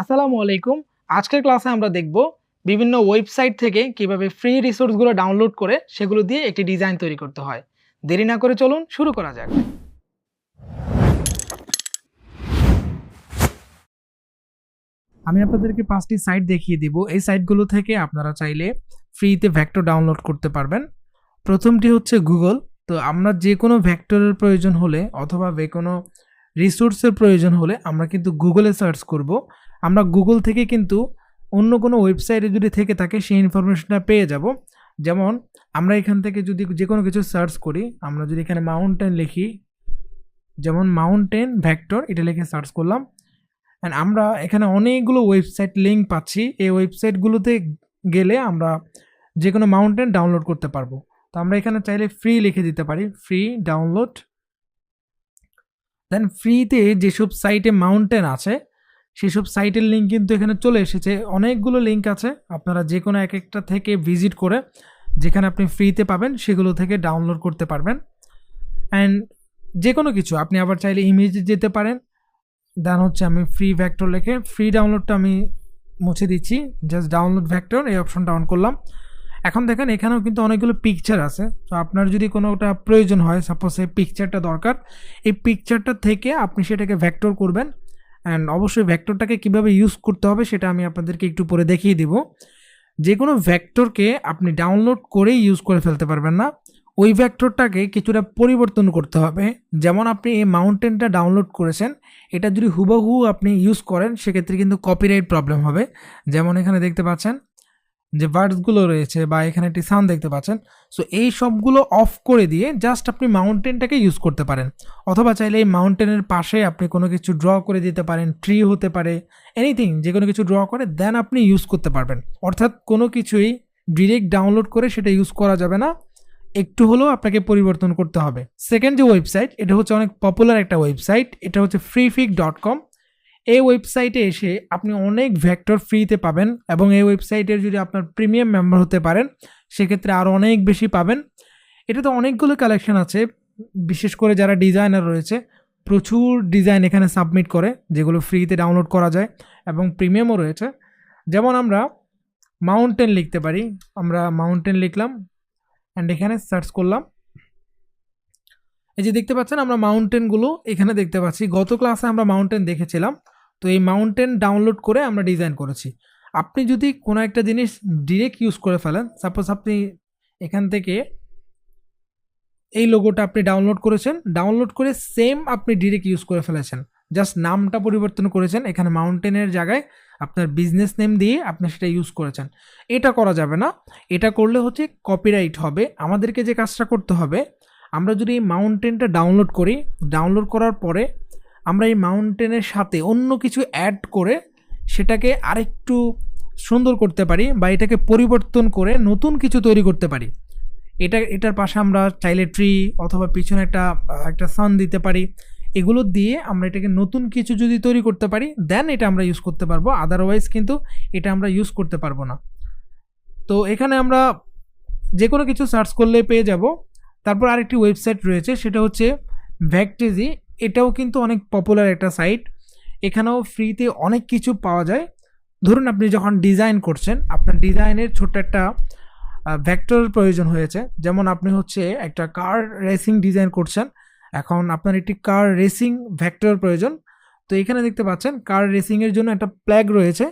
আসসালামু আলাইকুম। আজকের ক্লাসে আমরা দেখব বিভিন্ন ওয়েবসাইট থেকে কীভাবে ফ্রি রিসোর্সগুলো ডাউনলোড করে সেগুলো দিয়ে একটি ডিজাইন তৈরি করতে হয়। দেরি না করে চলুন শুরু করা যাক। আমি আপনাদেরকে পাঁচটি সাইট দেখিয়ে দিব। এই সাইটগুলো থেকে আপনারা চাইলে ফ্রিতে ভ্যাক্টর ডাউনলোড করতে পারবেন। প্রথমটি হচ্ছে গুগল তো আমরা যে কোনো ভ্যাক্টরের প্রয়োজন হলে অথবা যে কোনো রিসোর্সের প্রয়োজন হলে আমরা কিন্তু গুগলে সার্চ করব। আমরা গুগল থেকে কিন্তু অন্য কোনো ওয়েবসাইটে যদি থেকে থাকে, সেই ইনফরমেশনটা পেয়ে যাব। যেমন, আমরা এখান থেকে যদি যে কোনো কিছু সার্চ করি, আমরা যদি এখানে মাউন্টেন লিখি, যেমন মাউন্টেন ভ্যাক্টর এটা লিখে সার্চ করলাম। অ্যান্ড আমরা এখানে অনেকগুলো ওয়েবসাইট লিঙ্ক পাচ্ছি। এই ওয়েবসাইটগুলোতে গেলে আমরা যে কোনো মাউন্টেন ডাউনলোড করতে পারব। তো আমরা এখানে চাইলে ফ্রি লিখে দিতে পারি। ফ্রি ডাউনলোড দেন ফ্রিতে যেসব সাইটে মাউন্টেন আছে, সেসব সাইটের লিঙ্ক কিন্তু এখানে চলে এসেছে। অনেকগুলো লিঙ্ক আছে, আপনারা যে কোনো এক একটা থেকে ভিজিট করে যেখানে আপনি ফ্রিতে পাবেন, সেগুলো থেকে ডাউনলোড করতে পারবেন। অ্যান্ড যে কোনো কিছু, আপনি আবার চাইলে ইমেজে যেতে পারেন। দেন হচ্ছে আমি ফ্রি ভ্যাক্টর লিখে ফ্রি ডাউনলোডটা আমি মুছে দিচ্ছি। জাস্ট ডাউনলোড ভ্যাক্টর এই অপশনটা অন করলাম। এখন দেখেন এখানেও কিন্তু অনেকগুলো পিকচার আছে। তো আপনার যদি কোনোটা প্রয়োজন হয় সাপোজ এই পিকচারটা দরকার, এই পিকচারটা থেকে আপনি সেটাকে ভ্যাক্টর করবেন অ্যান্ড অবশ্যই ভ্যাক্টরটাকে কীভাবে ইউজ করতে হবে সেটা আমি আপনাদেরকে একটু পরে দেখিয়ে দিব। যে কোনো ভ্যাক্টরকে আপনি ডাউনলোড করেই ইউজ করে ফেলতে পারবেন না। ওই ভ্যাক্টরটাকে কিছুটা পরিবর্তন করতে হবে। যেমন আপনি এই মাউন্টেনটা ডাউনলোড করেছেন, এটা যদি হুবহু আপনি ইউজ করেন, সেক্ষেত্রে কিন্তু কপিরাইট প্রবলেম হবে। যেমন এখানে দেখতে পাচ্ছেন যে বার্ডসগুলো রয়েছে বা এখানে একটি সান দেখতে পাচ্ছেন সো এই সবগুলো অফ করে দিয়ে জাস্ট আপনি মাউন্টেনটাকে ইউজ করতে পারেন। অথবা চাইলে এই মাউন্টেনের পাশে আপনি কোনো কিছু ড্র করে দিতে পারেন ট্রি হতে পারে এনিথিং যে কোনো কিছু ড্র করে দেন আপনি ইউজ করতে পারবেন। অর্থাৎ কোনো কিছুই ডিরেক্ট ডাউনলোড করে সেটা ইউজ করা যাবে না, একটু হলেও আপনাকে পরিবর্তন করতে হবে। সেকেন্ড যে ওয়েবসাইট এটা হচ্ছে অনেক পপুলার একটা ওয়েবসাইট এটা হচ্ছে ফ্রিফিক ডট কম এই ওয়েবসাইটে এসে আপনি অনেক ভ্যাক্টর ফ্রিতে পাবেন এবং এই ওয়েবসাইটের যদি আপনার প্রিমিয়াম মেম্বার হতে পারেন, সেক্ষেত্রে আরও অনেক বেশি পাবেন। এটাতে অনেকগুলো কালেকশন আছে, বিশেষ করে যারা ডিজাইনার রয়েছে, প্রচুর ডিজাইন এখানে সাবমিট করে, যেগুলো ফ্রিতে ডাউনলোড করা যায় এবং প্রিমিয়ামও রয়েছে। যেমন আমরা মাউন্টেন লিখতে পারি, আমরা মাউন্টেন লিখলাম অ্যান্ড এখানে সার্চ করলাম। এই যে দেখতে পাচ্ছেন, আমরা মাউন্টেনগুলো এখানে দেখতে পাচ্ছি। গত ক্লাসে আমরা মাউন্টেন দেখেছিলাম। তো এই মাউন্টেন ডাউনলোড করে আমরা ডিজাইন করেছি। আপনি যদি কোনো একটা জিনিস ডিরেক্ট ইউজ করে ফেলেন সাপোজ আপনি এখান থেকে এই লোগোটা আপনি ডাউনলোড করেছেন ডাউনলোড করে সেম আপনি ডিরেক্ট ইউজ করে ফেলেছেন। জাস্ট নামটা পরিবর্তন করেছেন, এখানে মাউন্টেনের জায়গায় আপনার বিজনেস নেম দিয়ে আপনি সেটা ইউজ করেছেন। এটা করা যাবে না। এটা করলে হচ্ছে কপিরাইট হবে। আমাদেরকে যে কাজটা করতে হবে, আমরা যদি এই মাউন্টেনটা ডাউনলোড করি ডাউনলোড করার পরে আমরা এই মাউন্টেনের সাথে অন্য কিছু অ্যাড করে সেটাকে আরেকটু সুন্দর করতে পারি বা এটাকে পরিবর্তন করে নতুন কিছু তৈরি করতে পারি। এটা, এটার পাশে আমরা চাইলে ট্রি অথবা পিছনে একটা একটা সান দিতে পারি। এগুলো দিয়ে আমরা এটাকে নতুন কিছু যদি তৈরি করতে পারি দেন এটা আমরা ইউজ করতে পারব। আদারওয়াইজ কিন্তু এটা আমরা ইউজ করতে পারব না। তো এখানে আমরা যে কোনো কিছু সার্চ করলে পেয়ে যাব। তারপর আরেকটি ওয়েবসাইট রয়েছে, সেটা হচ্ছে ভ্যাকটেজি এটাও কিন্তু অনেক পপুলার একটা সাইট এখানেও ফ্রিতে অনেক কিছু পাওয়া যায়। ধরুন আপনি যখন ডিজাইন করছেন, আপনার ডিজাইনের ছোট্ট একটা ভ্যাক্টরের প্রয়োজন হয়েছে। যেমন আপনি হচ্ছে একটা কার রেসিং ডিজাইন করছেন, এখন আপনার একটি কার রেসিং ভ্যাক্টরের প্রয়োজন। তো এখানে দেখতে পাচ্ছেন কার রেসিংয়ের জন্য একটা প্ল্যাগ রয়েছে।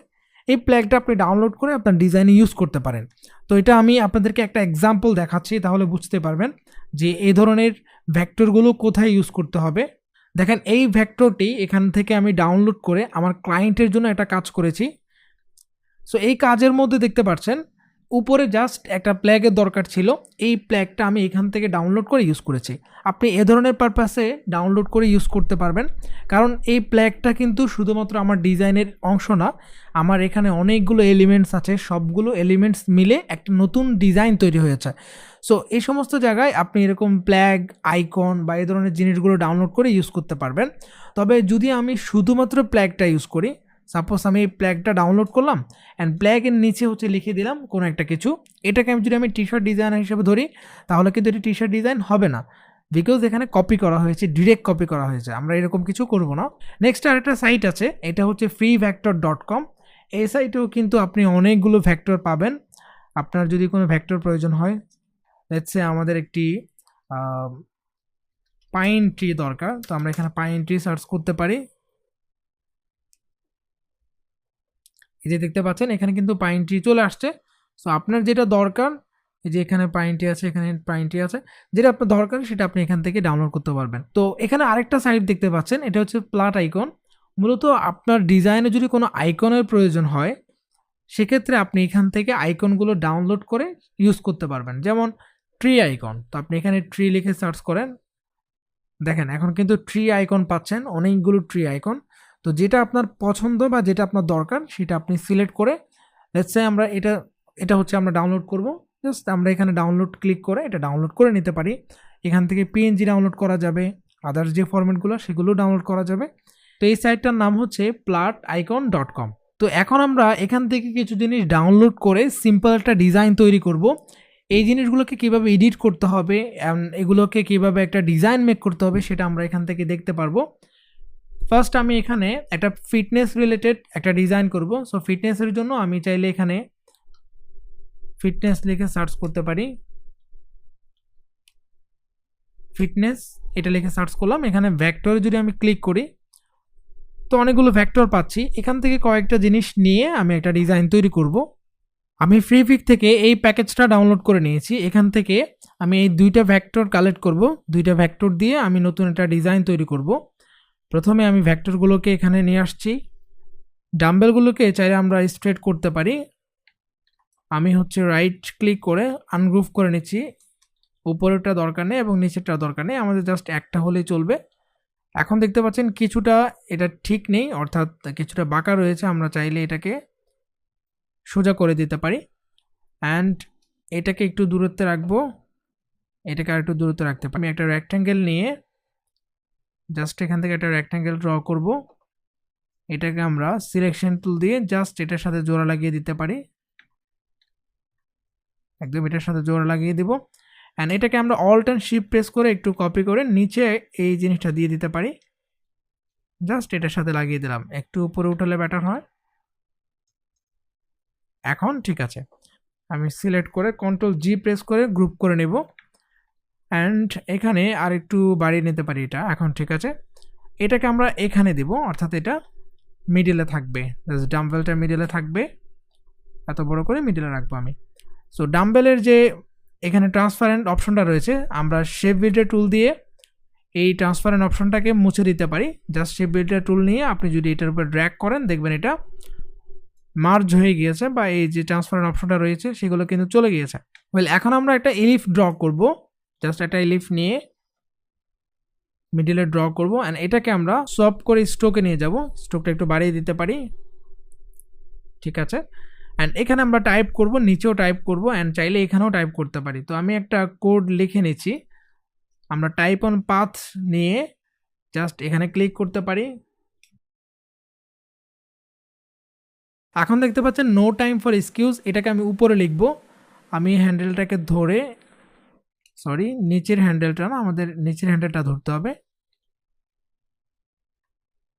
এই প্ল্যাগটা আপনি ডাউনলোড করে আপনার ডিজাইনে ইউজ করতে পারেন। তো এটা আমি আপনাদেরকে একটা এক্সাম্পল দেখাচ্ছি, তাহলে বুঝতে পারবেন যে এই ধরনের ভ্যাক্টরগুলো কোথায় ইউজ করতে হবে। দেখেন, এই ভ্যাক্টরটি এখান থেকে আমি ডাউনলোড করে আমার ক্লায়েন্টের জন্য একটা কাজ করেছি। সো এই কাজের মধ্যে দেখতে পাচ্ছেন উপরে জাস্ট একটা প্ল্যাগের দরকার ছিল। এই প্ল্যাগটা আমি এখান থেকে ডাউনলোড করে ইউজ করেছি। আপনি এ ধরনের পারপাসে ডাউনলোড করে ইউজ করতে পারবেন। কারণ এই প্ল্যাগটা কিন্তু শুধুমাত্র আমার ডিজাইনের অংশ না, আমার এখানে অনেকগুলো এলিমেন্টস আছে। সবগুলো এলিমেন্টস মিলে একটা নতুন ডিজাইন তৈরি হয়েছে। সো এই সমস্ত জায়গায় আপনি এরকম প্ল্যাগ আইকন বা এই ধরনের জিনিসগুলো ডাউনলোড করে ইউজ করতে পারবেন। তবে যদি আমি শুধুমাত্র প্ল্যাগটা ইউজ করি সাপোজ আমি এই প্ল্যাগটা ডাউনলোড করলাম অ্যান্ড প্ল্যাগের নিচে হচ্ছে লিখে দিলাম কোনো একটা কিছু। এটাকে আমি যদি আমি টি শার্ট ডিজাইনার হিসেবে ধরি, তাহলে কিন্তু এটি টি শার্ট ডিজাইন হবে না। বিকজ এখানে কপি করা হয়েছে ডিরেক্ট কপি করা হয়েছে। আমরা এরকম কিছু করব না। নেক্সট আরেকটা সাইট আছে, এটা হচ্ছে ফ্রি ভ্যাক্টর ডট কম এই সাইটেও কিন্তু আপনি অনেকগুলো ভ্যাক্টর পাবেন। আপনার যদি কোনো ভ্যাক্টর প্রয়োজন হয় লেটসে আমাদের একটি পাইন ট্রি দরকার, তো আমরা এখানে পাইন ট্রি সার্চ করতে পারি। এই যে দেখতে পাচ্ছেন, এখানে কিন্তু পাইন চলে আসছে। সো আপনার যেটা দরকার, এই যে এখানে পাইন ট্রি আছে, এখানে পাইন ট্রি আছে, যেটা আপনার দরকার, সেটা আপনি এখান থেকে ডাউনলোড করতে পারবেন। তো, এখানে আরেকটা সাইট দেখতে পাচ্ছেন, এটা হচ্ছে প্লাট আইকন মূলত আপনার ডিজাইনে যদি কোনো আইকনের প্রয়োজন হয়, সেক্ষেত্রে আপনি এখান থেকে আইকনগুলো ডাউনলোড করে ইউজ করতে পারবেন। যেমন ট্রি আইকন তো, আপনি এখানে ট্রি লিখে সার্চ করেন। দেখেন, এখন কিন্তু ট্রি আইকন পাচ্ছেন, অনেকগুলো ট্রি আইকন তো যেটা আপনার পছন্দ বা যেটা আপনার দরকার, সেটা আপনি সিলেক্ট করে লেটসে আমরা এটা এটা হচ্ছে আমরা ডাউনলোড করব জাস্ট আমরা এখানে ডাউনলোড ক্লিক করে এটা ডাউনলোড করে নিতে পারি। এখান থেকে পিএনজি ডাউনলোড করা যাবে আদার্স যে ফরম্যাটগুলো সেগুলো ডাউনলোড করা যাবে। তো এই সাইটটার নাম হচ্ছে প্লাট আইকন ডট কম তো এখন আমরা এখান থেকে কিছু জিনিস ডাউনলোড করে সিম্পল একটা ডিজাইন তৈরি করব। এই জিনিসগুলোকে কীভাবে এডিট করতে হবে এগুলোকে কীভাবে একটা ডিজাইন মেক করতে হবে, সেটা আমরা এখান থেকে দেখতে পারব। ফার্স্ট আমি এখানে একটা ফিটনেস রিলেটেড একটা ডিজাইন করব। সো ফিটনেসের জন্য আমি চাইলে এখানে ফিটনেস লিখে সার্চ করতে পারি। ফিটনেস এটা লিখে সার্চ করলাম। এখানে ভ্যাক্টরে যদি আমি ক্লিক করি, তো অনেকগুলো ভ্যাক্টর পাচ্ছি। এখান থেকে কয়েকটা জিনিস নিয়ে আমি একটা ডিজাইন তৈরি করব। আমি ফ্রি পিক থেকে এই প্যাকেজটা ডাউনলোড করে নিয়েছি। এখান থেকে আমি এই দুইটা ভ্যাক্টর কালেক্ট করব। দুইটা ভ্যাক্টর দিয়ে আমি নতুন একটা ডিজাইন তৈরি করব। প্রথমে আমি ভ্যাক্টরগুলোকে এখানে নিয়ে আসছি। ডাম্বেলগুলোকে চাইলে আমরা স্ট্রেট করতে পারি। আমি হচ্ছে রাইট ক্লিক করে আনগ্রুভ করে নিচ্ছি। উপরেরটা দরকার নেই এবং নিচেরটা দরকার নেই। আমাদের জাস্ট একটা হলেই চলবে। এখন দেখতে পাচ্ছেন কিছুটা এটা ঠিক নেই, অর্থাৎ কিছুটা বাঁকা রয়েছে। আমরা চাইলে এটাকে সোজা করে দিতে পারি। অ্যান্ড এটাকে একটু দূরত্বে রাখব। এটাকে আর একটু দূরত্বে রাখতে পারি। আমি একটা রেক্ট্যাঙ্গেল নিয়ে জাস্ট এখান থেকে একটা রেক্ট্যাঙ্গেল ড্র করব। এটাকে আমরা সিলেকশন টুল দিয়ে জাস্ট এটার সাথে জোড়া লাগিয়ে দিতে পারি। একদম এটার সাথে জোড়া লাগিয়ে দিব। অ্যান্ড এটাকে আমরা অল্ট অ্যান্ড শিপ প্রেস করে একটু কপি করে নিচে এই জিনিসটা দিয়ে দিতে পারি। জাস্ট এটার সাথে লাগিয়ে দিলাম। একটু উপরে উঠালে ব্যাটার হয়। এখন ঠিক আছে। আমি সিলেক্ট করে কন্ট্রোল জি প্রেস করে গ্রুপ করে নেব। অ্যান্ড এখানে আর একটু বাড়িয়ে নিতে পারি এটা। এখন ঠিক আছে। এটাকে আমরা এখানে দেব, অর্থাৎ এটা মিডিলে থাকবে। ডাম্বেলটা মিডিলে থাকবে। এত বড় করে মিডিলে রাখব আমি। সো ডাম্বেলের যে এখানে ট্রান্সপারেন্ট অপশনটা রয়েছে, আমরা শেপ বিল্ডার টুল দিয়ে এই ট্রান্সপারেন্ট অপশনটাকে মুছে দিতে পারি। জাস্ট শেপ বিল্ডার টুল নিয়ে আপনি যদি এটার উপর ড্র্যাক করেন, দেখবেন এটা মার্জ হয়ে গিয়েছে বা এই যে ট্রান্সপারেন্ট অপশনটা রয়েছে, সেগুলো কিন্তু চলে গিয়েছে। ওয়েল এখন আমরা একটা এলিফ ড্র করব। জাস্ট একটা এলিফ নিয়ে মিডিলে ড্র করব অ্যান্ড এটাকে আমরা সফট করে স্ট্রোকে নিয়ে যাব। স্ট্রোকটা একটু বাড়িয়ে দিতে পারি। ঠিক আছে? অ্যান্ড এখানে আমরা টাইপ করব, নিচেও টাইপ করব অ্যান্ড চাইলে এখানেও টাইপ করতে পারি। তো আমি একটা কোড লিখে নিচ্ছি। আমরা টাইপ অন পাথ নিয়ে জাস্ট এখানে ক্লিক করতে পারি। এখন দেখতে পাচ্ছেন নো টাইম ফর এক্সকিউজ এটাকে আমি উপরে লিখব। আমি হ্যান্ডেলটাকে ধরে সরি নিচের হ্যান্ডেলটা না, আমাদের নিচের হ্যান্ডেলটা ধরতে হবে।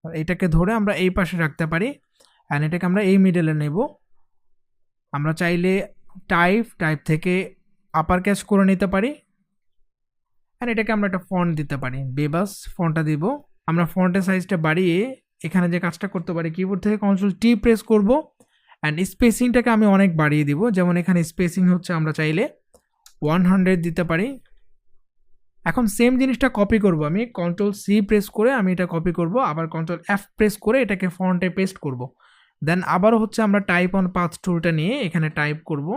এটাকে ধরে আমরা এই পাশে রাখতে পারি অ্যান্ড এটাকে আমরা এই মিডলে নেব। আমরা চাইলে টাইপ টাইপ থেকে আপার ক্যাচ করে নিতে পারি অ্যান্ড এটাকে আমরা একটা ফন্ট দিতে পারি। বেবাস ফন্টটা দিব। আমরা ফন্টের সাইজটা বাড়িয়ে এখানে যে কাজটা করতে পারি কিবোর্ড থেকে কন্ট্রোল টি প্রেস করব অ্যান্ড স্পেসিংটাকে আমি অনেক বাড়িয়ে দিব। যেমন এখানে স্পেসিং হচ্ছে, আমরা চাইলে ওয়ান হান্ড্রেড দিতে পারি। এখন সেম জিনিসটা কপি করব আমি। কন্ট্রোল সি প্রেস করে আমি এটা কপি করব। আবার কন্ট্রোল এফ প্রেস করে এটাকে ফন্টে পেস্ট করব। দেন আবারও হচ্ছে আমরা টাইপ অন পাথ টুলটা নিয়ে এখানে টাইপ করব।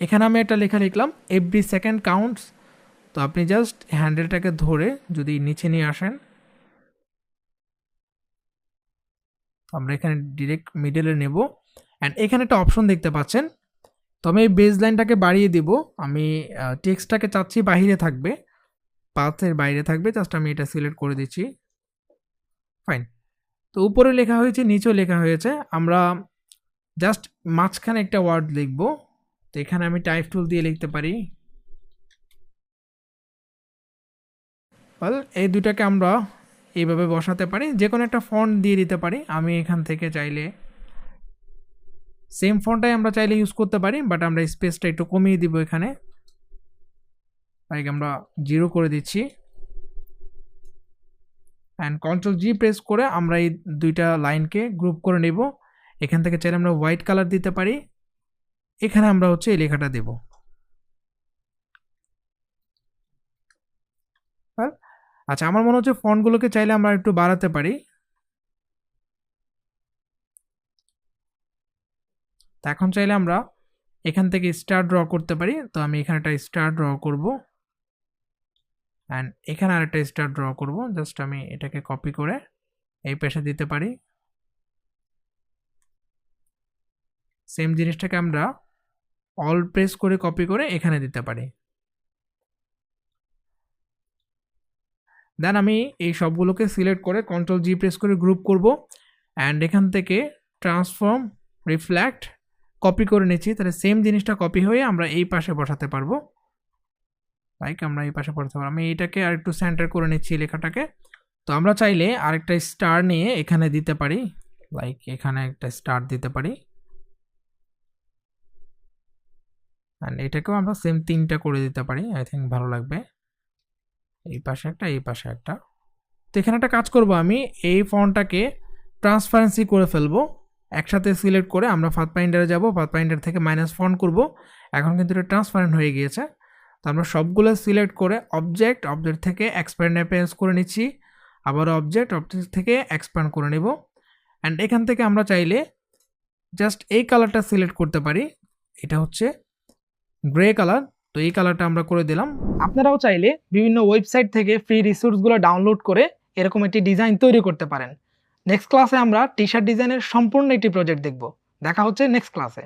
এখানে আমি একটা লেখা লিখলাম এভরি সেকেন্ড কাউন্টস তো আপনি জাস্ট হ্যান্ডেলটাকে ধরে যদি নিচে নিয়ে আসেন আমরা এখানে ডিরেক্ট মিডলে নেব। অ্যান্ড এখানে একটা অপশন দেখতে পাচ্ছেন তো আমি এই বেজ লাইনটাকে বাড়িয়ে দিব। আমি টেক্সটটাকে চাচ্ছি বাইরে থাকবে। পাথের বাইরে থাকবে জাস্ট আমি এটা সিলেক্ট করে দিচ্ছি। ফাইন তো উপরে লেখা হয়েছে, নিচেও লেখা হয়েছে। আমরা জাস্ট মাঝখানে একটা ওয়ার্ড লিখব। তো এখানে আমি টাইপ টুল দিয়ে লিখতে পারি। এই দুটাকে আমরা এইভাবে বসাতে পারি। যে কোনো একটা ফন্ট দিয়ে দিতে পারি। আমি এখান থেকে চাইলে সেম ফন্টটাই আমরা চাইলে ইউজ করতে পারি বাট আমরা স্পেসটা একটু কমিয়ে দিব এখানে। লাইক আমরা জিরো করে দিচ্ছি। অ্যান্ড কন্ট্রোল জি প্রেস করে আমরা এই দুইটা লাইনকে গ্রুপ করে নেব। এখান থেকে চাইলে আমরা হোয়াইট কালার দিতে পারি। এখানে আমরা হচ্ছে এই লেখাটা দেব। আচ্ছা আমার মনে হচ্ছে ফন্টগুলোকে চাইলে আমরা একটু বাড়াতে পারি। তা এখন চাইলে আমরা এখান থেকে স্টার ড্র করতে পারি। তো আমি এখানে একটা স্টার ড্র করব। অ্যান্ড এখানে আরেকটা স্টার ড্র করব। জাস্ট আমি এটাকে কপি করে এই পেশে দিতে পারি। সেম জিনিসটাকে আমরা অল প্রেস করে কপি করে এখানে দিতে পারি। দেন আমি এই সবগুলোকে সিলেক্ট করে কন্ট্রোল জি প্রেস করে গ্রুপ করব। অ্যান্ড এখান থেকে ট্রান্সফর্ম রিফ্ল্যাক্ট কপি করে নিচ্ছি, তাহলে সেম জিনিসটা কপি হয়ে আমরা এই পাশে বসাতে পারব। লাইক আমরা এই পাশে বসাতে পারব। আমি এইটাকে আর একটু সেন্টার করে নিচ্ছি লেখাটাকে। তো আমরা চাইলে আরেকটা স্টার নিয়ে এখানে দিতে পারি। লাইক এখানে একটা স্টার দিতে পারি। অ্যান্ড এটাকেও আমরা সেম তিনটা করে দিতে পারি। আই থিঙ্ক ভালো লাগবে। এই পাশে একটা, এই পাশে একটা। তো এখানে একটা কাজ করব আমি। এই ফন্টটাকে ট্রান্সপারেন্সি করে ফেলব। একসাথে সিলেক্ট করে আমরা ফাত পাইন্ডারে যাব ফাত পাইন্ডার থেকে মাইনাস ফন্ট করব। এখন কিন্তু এটা ট্রান্সপারেন্ট হয়ে গিয়েছে। তো আমরা সবগুলো সিলেক্ট করে অবজেক্ট অবজেক্ট থেকে এক্সপ্যান্ড অ্যাপেন্স করে নিচ্ছি। আবার অবজেক্ট অবজেক্ট থেকে এক্সপ্যান্ড করে নেব। অ্যান্ড এখান থেকে আমরা চাইলে জাস্ট এই কালারটা সিলেক্ট করতে পারি। এটা হচ্ছে গ্রে কালার তো এই কালারটা আমরা করে দিলাম। আপনারাও চাইলে বিভিন্ন ওয়েবসাইট থেকে ফ্রি রিসোর্সগুলো ডাউনলোড করে এরকম একটি ডিজাইন তৈরি করতে পারেন। নেক্সট ক্লাসে আমরা টি শার্ট ডিজাইনের সম্পূর্ণ একটি প্রজেক্ট দেখব। দেখা হচ্ছে নেক্সট ক্লাসে